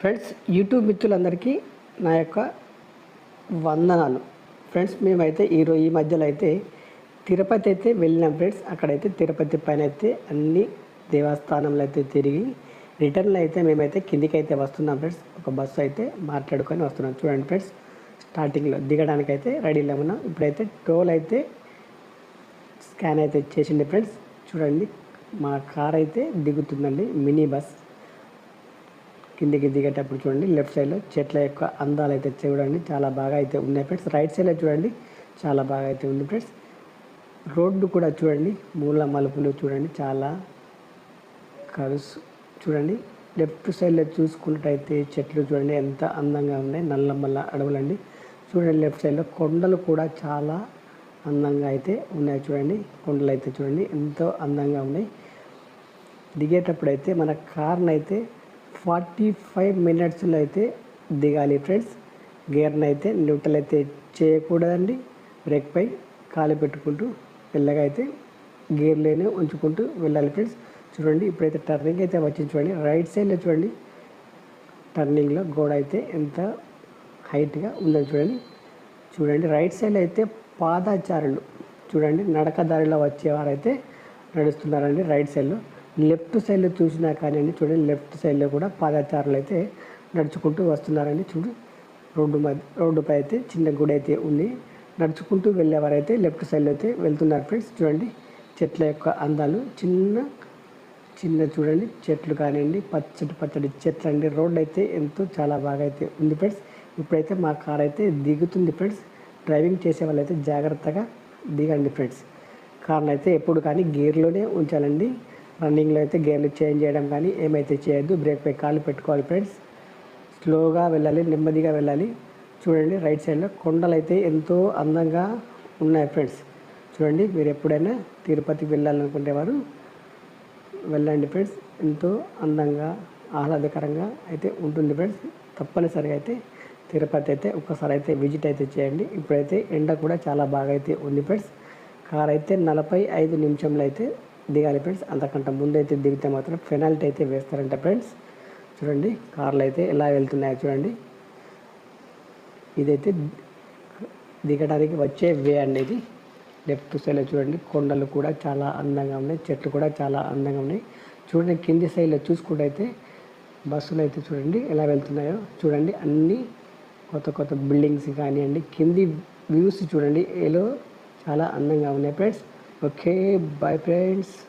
Friends YouTube మిత్రులందరికీ నా యొక్క వందనాలు. ఫ్రెండ్స్ మేమైతే ఈరోజు ఈ మధ్యలో అయితే తిరుపతి అయితే వెళ్ళినాం ఫ్రెండ్స్ అక్కడైతే తిరుపతి పైన అయితే అన్ని దేవస్థానంలో అయితే తిరిగి రిటర్న్లో అయితే మేమైతే కిందికి అయితే వస్తున్నాం ఫ్రెండ్స్ ఒక బస్సు అయితే మాట్లాడుకొని వస్తున్నాం. చూడండి ఫ్రెండ్స్ స్టార్టింగ్లో దిగడానికి అయితే రెడీలో ఉన్నాం. ఇప్పుడైతే టోల్ అయితే స్కాన్ అయితే చేసింది ఫ్రెండ్స్ చూడండి మా కార్ అయితే దిగుతుందండి మినీ బస్. కిందికి దిగేటప్పుడు చూడండి లెఫ్ట్ సైడ్లో చెట్ల యొక్క అందాలు అయితే చూడండి చాలా బాగా అయితే ఉన్నాయి ఫ్రెండ్స్ రైట్ సైడ్లో చూడండి చాలా బాగా అయితే ఉంది ఫ్రెండ్స్ రోడ్డు కూడా చూడండి మూల మలుపులు చూడండి చాలా కలుసు చూడండి. లెఫ్ట్ సైడ్లో చూసుకున్నట్టయితే చెట్లు చూడండి ఎంత అందంగా ఉన్నాయి నల్ల మల్ల అడవులండి. చూడండి లెఫ్ట్ సైడ్లో కొండలు కూడా చాలా అందంగా అయితే ఉన్నాయి చూడండి. కొండలు అయితే చూడండి ఎంతో అందంగా ఉన్నాయి. దిగేటప్పుడు అయితే మన కార్ని అయితే ఫార్టీ ఫైవ్ మినిట్స్లో అయితే దిగాలి ఫ్రెండ్స్. గేర్ని అయితే న్యూట్రల్ అయితే చేయకూడదండి. బ్రేక్పై కాలు పెట్టుకుంటూ మెల్లగా అయితే గేర్లోనే ఉంచుకుంటూ వెళ్ళాలి ఫ్రెండ్స్. చూడండి ఇప్పుడైతే టర్నింగ్ అయితే వచ్చింది చూడండి. రైట్ సైడ్లో చూడండి. టర్నింగ్లో గోడ అయితే ఎంత హైట్గా ఉందని చూడండి. చూడండి రైట్ సైడ్లో అయితే పాదాచారులు. చూడండి నడక దారిలో వచ్చేవారైతే నడుస్తున్నారండి. రైట్ సైడ్లో లెఫ్ట్ సైడ్లో చూసినా కానీ చూడండి లెఫ్ట్ సైడ్లో కూడా పాదచారులు అయితే నడుచుకుంటూ వస్తున్నారండి. చూడు రోడ్డు మధ్య రోడ్డుపై అయితే చిన్న గుడి అయితే ఉంది. నడుచుకుంటూ వెళ్ళేవారైతే లెఫ్ట్ సైడ్లో అయితే వెళ్తున్నారు ఫ్రెండ్స్. చూడండి చెట్ల యొక్క అందాలు చిన్న చిన్న చూడండి చెట్లు కానివ్వండి పచ్చటి పచ్చడి చెట్లు అండి. రోడ్డు అయితే ఎంతో చాలా బాగా అయితే ఉంది ఫ్రెండ్స్. ఇప్పుడైతే మా కార్ అయితే దిగుతుంది ఫ్రెండ్స్. డ్రైవింగ్ చేసే వాళ్ళైతే జాగ్రత్తగా దిగండి ఫ్రెండ్స్. కార్ని అయితే ఎప్పుడు కానీ గేర్లోనే ఉంచాలండి. రన్నింగ్లో అయితే గేర్లు చేంజ్ చేయడం కానీ ఏమైతే చేయొద్దు. బ్రేక్ పై కాలు పెట్టుకోవాలి ఫ్రెండ్స్. స్లోగా వెళ్ళాలి నెమ్మదిగా వెళ్ళాలి. చూడండి రైట్ సైడ్లో కొండలు అయితే ఎంతో అందంగా ఉన్నాయి ఫ్రెండ్స్. చూడండి మీరు ఎప్పుడైనా తిరుపతికి వెళ్ళాలనుకుంటే వారు వెళ్ళండి ఫ్రెండ్స్. ఎంతో అందంగా ఆహ్లాదకరంగా అయితే ఉంటుంది ఫ్రెండ్స్. తప్పనిసరిగా అయితే తిరుపతి అయితే ఒక్కసారి అయితే విజిట్ అయితే చేయండి. ఇప్పుడైతే ఎండ కూడా చాలా బాగా అయితే ఉంది ఫ్రెండ్స్. కార్ అయితే నలభై ఐదు నిమిషంలో అయితే దిగాలి ఫ్రెండ్స్. అంతకంటే ముందైతే దిగితే మాత్రం పెనాల్టీ అయితే వేస్తారంట ఫ్రెండ్స్. చూడండి కార్లు అయితే ఎలా వెళ్తున్నాయో చూడండి. ఇదైతే దిగడానికి వచ్చే వే అనేది లెఫ్ట్ సైడ్లో చూడండి కొండలు కూడా చాలా అందంగా ఉన్నాయి చెట్లు కూడా చాలా అందంగా ఉన్నాయి. చూడండి కింది సైడ్లో చూసుకుంటే అయితే బస్సులు అయితే చూడండి ఎలా వెళ్తున్నాయో. చూడండి అన్నీ కొత్త కొత్త బిల్డింగ్స్ కానివ్వండి కింది వ్యూస్ చూడండి ఏలో చాలా అందంగా ఉన్నాయి ఫ్రెండ్స్. okay bye friends.